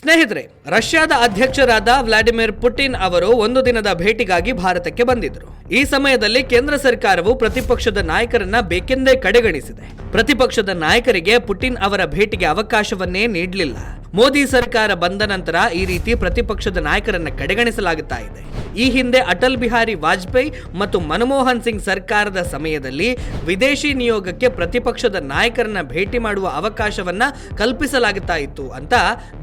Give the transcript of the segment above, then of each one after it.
ಸ್ನೇಹಿತರೆ, ರಷ್ಯಾದ ಅಧ್ಯಕ್ಷರಾದ ವ್ಲಾಡಿಮಿರ್ ಪುಟಿನ್ ಅವರು ಒಂದು ದಿನದ ಭೇಟಿಗಾಗಿ ಭಾರತಕ್ಕೆ ಬಂದಿದ್ದರು. ಈ ಸಮಯದಲ್ಲಿ ಕೇಂದ್ರ ಸರ್ಕಾರವು ಪ್ರತಿಪಕ್ಷದ ನಾಯಕರನ್ನ ಬೇಕೆಂದೇ ಕಡೆಗಣಿಸಿದೆ. ಪ್ರತಿಪಕ್ಷದ ನಾಯಕರಿಗೆ ಪುಟಿನ್ ಅವರ ಭೇಟಿಗೆ ಅವಕಾಶವನ್ನೇ ನೀಡಲಿಲ್ಲ. ಮೋದಿ ಸರ್ಕಾರ ಬಂದ ನಂತರ ಈ ರೀತಿ ಪ್ರತಿಪಕ್ಷದ ನಾಯಕರನ್ನ ಕಡೆಗಣಿಸಲಾಗುತ್ತಾ ಇದೆ. ಈ ಹಿಂದೆ ಅಟಲ್ ಬಿಹಾರಿ ವಾಜಪೇಯಿ ಮತ್ತು ಮನಮೋಹನ್ ಸಿಂಗ್ ಸರ್ಕಾರದ ಸಮಯದಲ್ಲಿ ವಿದೇಶಿ ನಿಯೋಗಕ್ಕೆ ಪ್ರತಿಪಕ್ಷದ ನಾಯಕರನ್ನ ಭೇಟಿ ಮಾಡುವ ಅವಕಾಶವನ್ನ ಕಲ್ಪಿಸಲಾಗುತ್ತಾ ಇತ್ತು ಅಂತ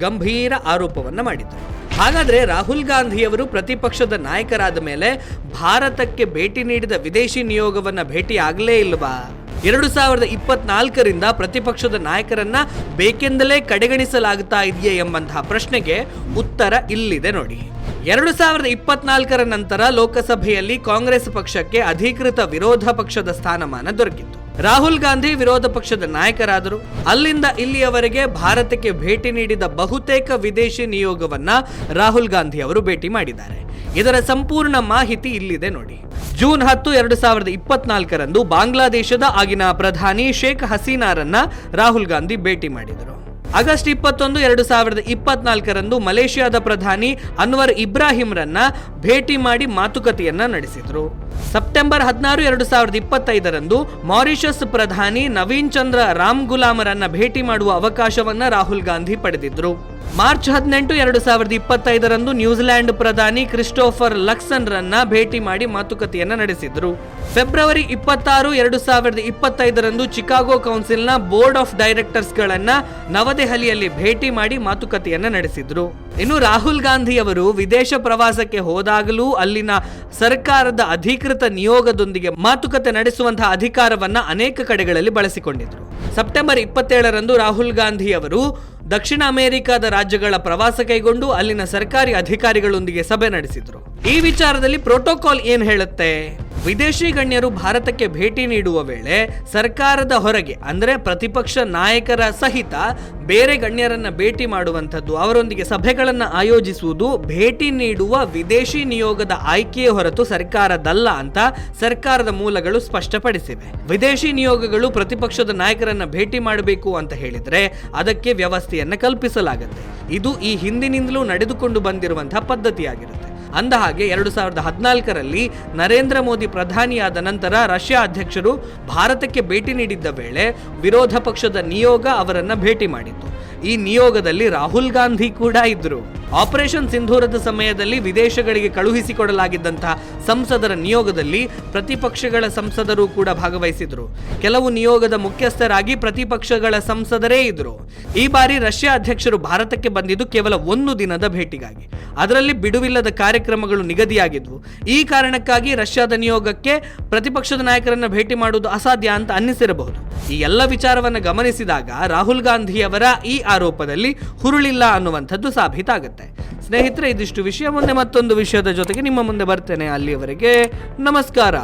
ಗಂಭೀರ ಆರೋಪವನ್ನ ಮಾಡಿದರು. ಹಾಗಾದ್ರೆ ರಾಹುಲ್ ಗಾಂಧಿಯವರು ಪ್ರತಿಪಕ್ಷದ ನಾಯಕರಾದ ಮೇಲೆ ಭಾರತಕ್ಕೆ ಭೇಟಿ ನೀಡಿದ ವಿದೇಶಿ ನಿಯೋಗವನ್ನ ಭೇಟಿ ಆಗಲೇ ಇಲ್ವಾ? ಎರಡು ಸಾವಿರದ ಇಪ್ಪತ್ನಾಲ್ಕರಿಂದ ಪ್ರತಿಪಕ್ಷದ ನಾಯಕರನ್ನ ಬೇಕೆಂದಲೇ ಕಡೆಗಣಿಸಲಾಗುತ್ತಾ ಇದೆಯೇ ಎಂಬಂತಹ ಪ್ರಶ್ನೆಗೆ ಉತ್ತರ ಇಲ್ಲಿದೆ ನೋಡಿ. ಎರಡು ಸಾವಿರದ ಇಪ್ಪತ್ನಾಲ್ಕರ ನಂತರ ಲೋಕಸಭೆಯಲ್ಲಿ ಕಾಂಗ್ರೆಸ್ ಪಕ್ಷಕ್ಕೆ ಅಧಿಕೃತ ವಿರೋಧ ಪಕ್ಷದ ಸ್ಥಾನಮಾನ ದೊರಕಿತ್ತು. ರಾಹುಲ್ ಗಾಂಧಿ ವಿರೋಧ ಪಕ್ಷದ ನಾಯಕರಾದರು. ಅಲ್ಲಿಂದ ಇಲ್ಲಿಯವರೆಗೆ ಭಾರತಕ್ಕೆ ಭೇಟಿ ನೀಡಿದ ಬಹುತೇಕ ವಿದೇಶಿ ನಿಯೋಗವನ್ನ ರಾಹುಲ್ ಗಾಂಧಿ ಅವರು ಭೇಟಿ ಮಾಡಿದ್ದಾರೆ. ಇದರ ಸಂಪೂರ್ಣ ಮಾಹಿತಿ ಇಲ್ಲಿದೆ ನೋಡಿ. ಜೂನ್ ಹತ್ತು, ಎರಡು ಸಾವಿರದ ಇಪ್ಪತ್ನಾಲ್ಕರಂದು ಬಾಂಗ್ಲಾದೇಶದ ಆಗಿನ ಪ್ರಧಾನಿ ಶೇಖ್ ಹಸೀನಾರನ್ನ ರಾಹುಲ್ ಗಾಂಧಿ ಭೇಟಿ ಮಾಡಿದರು. ಆಗಸ್ಟ್ ಇಪ್ಪತ್ತೊಂದು, ಎರಡು ಸಾವಿರದ ಇಪ್ಪತ್ನಾಲ್ಕರಂದು ಮಲೇಷಿಯಾದ ಪ್ರಧಾನಿ ಅನ್ವರ್ ಇಬ್ರಾಹಿಂರನ್ನ ಭೇಟಿ ಮಾಡಿ ಮಾತುಕತೆಯನ್ನ ನಡೆಸಿದ್ರು. ಸೆಪ್ಟೆಂಬರ್ ಹದಿನಾರು, ಎರಡು ಸಾವಿರದ ಇಪ್ಪತ್ತೈದರಂದು ಮಾರಿಷಸ್ ಪ್ರಧಾನಿ ನವೀನ್ ಚಂದ್ರ ರಾಮ್ ಗುಲಾಮರನ್ನ ಭೇಟಿ ಮಾಡುವ ಅವಕಾಶವನ್ನ ರಾಹುಲ್ ಗಾಂಧಿ ಪಡೆದಿದ್ರು. ಮಾರ್ಚ್ ಹದಿನೆಂಟು, ಎರಡು ಸಾವಿರದ ಇಪ್ಪತ್ತೈದರಂದು ನ್ಯೂಜಿಲೆಂಡ್ ಪ್ರಧಾನಿ ಕ್ರಿಸ್ಟೋಫರ್ ಲಕ್ಸನ್ ರನ್ನ ಭೇಟಿ ಮಾಡಿ ಮಾತುಕತೆಯನ್ನ ನಡೆಸಿದ್ರು. ಫೆಬ್ರವರಿ ಇಪ್ಪತ್ತಾರು, ಎರಡು ಸಾವಿರದ ಇಪ್ಪತ್ತೈದರಂದು ಚಿಕಾಗೋ ಕೌನ್ಸಿಲ್ನ ಬೋರ್ಡ್ ಆಫ್ ಡೈರೆಕ್ಟರ್ಸ್ ಗಳನ್ನ ನವದೆಹಲಿಯಲ್ಲಿ ಭೇಟಿ ಮಾಡಿ ಮಾತುಕತೆಯನ್ನ ನಡೆಸಿದ್ರು. ಇನ್ನು ರಾಹುಲ್ ಗಾಂಧಿ ಅವರು ವಿದೇಶ ಪ್ರವಾಸಕ್ಕೆ ಹೋದಾಗಲೂ ಅಲ್ಲಿನ ಸರ್ಕಾರದ ಅಧಿಕೃತ ನಿಯೋಗದೊಂದಿಗೆ ಮಾತುಕತೆ ನಡೆಸುವಂತಹ ಅಧಿಕಾರವನ್ನ ಅನೇಕ ಕಡೆಗಳಲ್ಲಿ ಬಳಸಿಕೊಂಡಿದ್ರು. ಸೆಪ್ಟೆಂಬರ್ ಇಪ್ಪತ್ತೇಳರಂದು ರಾಹುಲ್ ಗಾಂಧಿ ಅವರು ದಕ್ಷಿಣ ಅಮೆರಿಕದ ರಾಜ್ಯಗಳ ಪ್ರವಾಸ ಕೈಗೊಂಡು ಅಲ್ಲಿನ ಸರ್ಕಾರಿ ಅಧಿಕಾರಿಗಳೊಂದಿಗೆ ಸಭೆ ನಡೆಸಿದ್ರು. ಈ ವಿಚಾರದಲ್ಲಿ ಪ್ರೋಟೋಕಾಲ್ ಏನ್ ಹೇಳುತ್ತೆ? ವಿದೇಶಿ ಗಣ್ಯರು ಭಾರತಕ್ಕೆ ಭೇಟಿ ನೀಡುವ ವೇಳೆ ಸರ್ಕಾರದ ಹೊರಗೆ, ಅಂದ್ರೆ ಪ್ರತಿಪಕ್ಷ ನಾಯಕರ ಸಹಿತ ಬೇರೆ ಗಣ್ಯರನ್ನ ಭೇಟಿ ಮಾಡುವಂಥದ್ದು, ಅವರೊಂದಿಗೆ ಸಭೆಗಳನ್ನ ಆಯೋಜಿಸುವುದು ಭೇಟಿ ನೀಡುವ ವಿದೇಶಿ ನಿಯೋಗದ ಆಯ್ಕೆಯೇ ಹೊರತು ಸರ್ಕಾರದಲ್ಲ ಅಂತ ಸರ್ಕಾರದ ಮೂಲಗಳು ಸ್ಪಷ್ಟಪಡಿಸಿವೆ. ವಿದೇಶಿ ನಿಯೋಗಗಳು ಪ್ರತಿಪಕ್ಷದ ನಾಯಕರನ್ನ ಭೇಟಿ ಮಾಡಬೇಕು ಅಂತ ಹೇಳಿದ್ರೆ ಅದಕ್ಕೆ ವ್ಯವಸ್ಥೆಯನ್ನ ಕಲ್ಪಿಸಲಾಗುತ್ತೆ. ಇದು ಈ ಹಿಂದಿನಿಂದಲೂ ನಡೆದುಕೊಂಡು ಬಂದಿರುವಂತಹ ಪದ್ಧತಿಯಾಗಿರುತ್ತೆ. ಅಂದ ಹಾಗೆ ಎರಡು ಸಾವಿರದ ಹದಿನಾಲ್ಕರಲ್ಲಿ ನರೇಂದ್ರ ಮೋದಿ ಪ್ರಧಾನಿಯಾದ ನಂತರ ರಷ್ಯಾ ಅಧ್ಯಕ್ಷರು ಭಾರತಕ್ಕೆ ಭೇಟಿ ನೀಡಿದ್ದ ವೇಳೆ ವಿರೋಧ ಪಕ್ಷದ ನಿಯೋಗ ಅವರನ್ನು ಭೇಟಿ ಮಾಡಿತ್ತು. ಈ ನಿಯೋಗದಲ್ಲಿ ರಾಹುಲ್ ಗಾಂಧಿ ಕೂಡ ಇದ್ರು. ಆಪರೇಷನ್ ಸಿಂಧೂರದ ಸಮಯದಲ್ಲಿ ವಿದೇಶಗಳಿಗೆ ಕಳುಹಿಸಿಕೊಡಲಾಗಿದ್ದಂತಹ ಸಂಸದರ ನಿಯೋಗದಲ್ಲಿ ಪ್ರತಿಪಕ್ಷಗಳ ಸಂಸದರು ಕೂಡ ಭಾಗವಹಿಸಿದ್ರು. ಕೆಲವು ನಿಯೋಗದ ಮುಖ್ಯಸ್ಥರಾಗಿ ಪ್ರತಿಪಕ್ಷಗಳ ಸಂಸದರೇ ಇದ್ರು. ಈ ಬಾರಿ ರಷ್ಯಾ ಅಧ್ಯಕ್ಷರು ಭಾರತಕ್ಕೆ ಬಂದಿದ್ದು ಕೇವಲ ಒಂದು ದಿನದ ಭೇಟಿಗಾಗಿ. ಅದರಲ್ಲಿ ಬಿಡುವಿಲ್ಲದ ಕಾರ್ಯಕ್ರಮಗಳು ನಿಗದಿಯಾಗಿದ್ವು. ಈ ಕಾರಣಕ್ಕಾಗಿ ರಷ್ಯಾದ ನಿಯೋಗಕ್ಕೆ ಪ್ರತಿಪಕ್ಷದ ನಾಯಕರನ್ನ ಭೇಟಿ ಮಾಡುವುದು ಅಸಾಧ್ಯ ಅಂತ ಅನ್ನಿಸಿರಬಹುದು. ಈ ಎಲ್ಲ ವಿಚಾರವನ್ನು ಗಮನಿಸಿದಾಗ ರಾಹುಲ್ ಗಾಂಧಿಯವರ ಈ ಆರೋಪದಲ್ಲಿ ಹುರುಳಿಲ್ಲ ಅನ್ನುವಂಥದ್ದು ಸಾಬೀತಾಗುತ್ತೆ. ಸ್ನೇಹಿತರೆ, ಇದಿಷ್ಟು ವಿಷಯ. ಮುಂದೆ ಮತ್ತೊಂದು ವಿಷಯದ ಜೊತೆಗೆ ನಿಮ್ಮ ಮುಂದೆ ಬರ್ತೇನೆ. ಅಲ್ಲಿಯವರೆಗೆ ನಮಸ್ಕಾರ.